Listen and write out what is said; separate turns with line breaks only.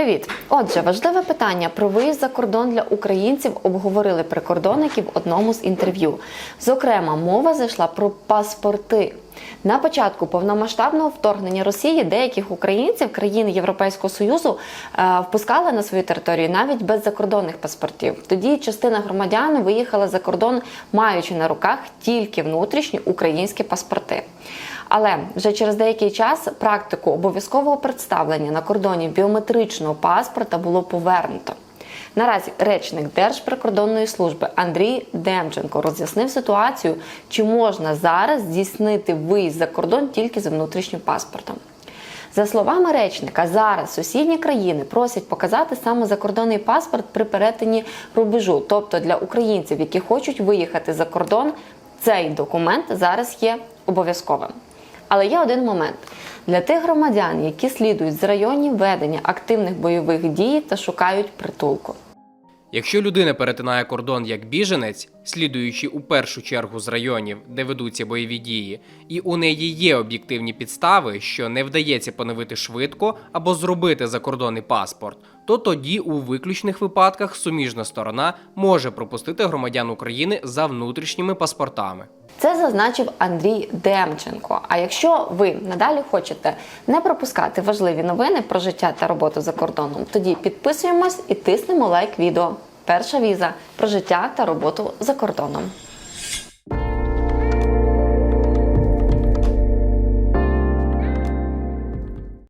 Привіт! Отже, важливе питання про виїзд за кордон для українців обговорили прикордонники в одному з інтерв'ю. Зокрема, мова зайшла про паспорти. На початку повномасштабного вторгнення Росії деяких українців країн Європейського Союзу е, впускали на свою територію навіть без закордонних паспортів. Тоді частина громадян виїхала за кордон, маючи на руках тільки внутрішні українські паспорти. Але вже через деякий час практику обов'язкового представлення на кордоні біометричного паспорта було повернуто. Наразі речник Держприкордонної служби Андрій Демченко роз'яснив ситуацію, чи можна зараз здійснити виїзд за кордон тільки з внутрішнім паспортом. За словами речника, зараз сусідні країни просять показати саме закордонний паспорт при перетині рубежу. Тобто для українців, які хочуть виїхати за кордон, цей документ зараз є обов'язковим. Але є один момент для тих громадян, які слідують з районів ведення активних бойових дій та шукають притулку.
Якщо людина перетинає кордон як біженець, слідуючи у першу чергу з районів, де ведуться бойові дії, і у неї є об'єктивні підстави, що не вдається поновити швидко або зробити закордонний паспорт, то тоді у виключних випадках суміжна сторона може пропустити громадян України за внутрішніми паспортами.
Це зазначив Андрій Демченко. А якщо ви надалі хочете не пропускати важливі новини про життя та роботу за кордоном, тоді підписуємось і тиснемо лайк відео. Перша віза про життя та роботу за кордоном.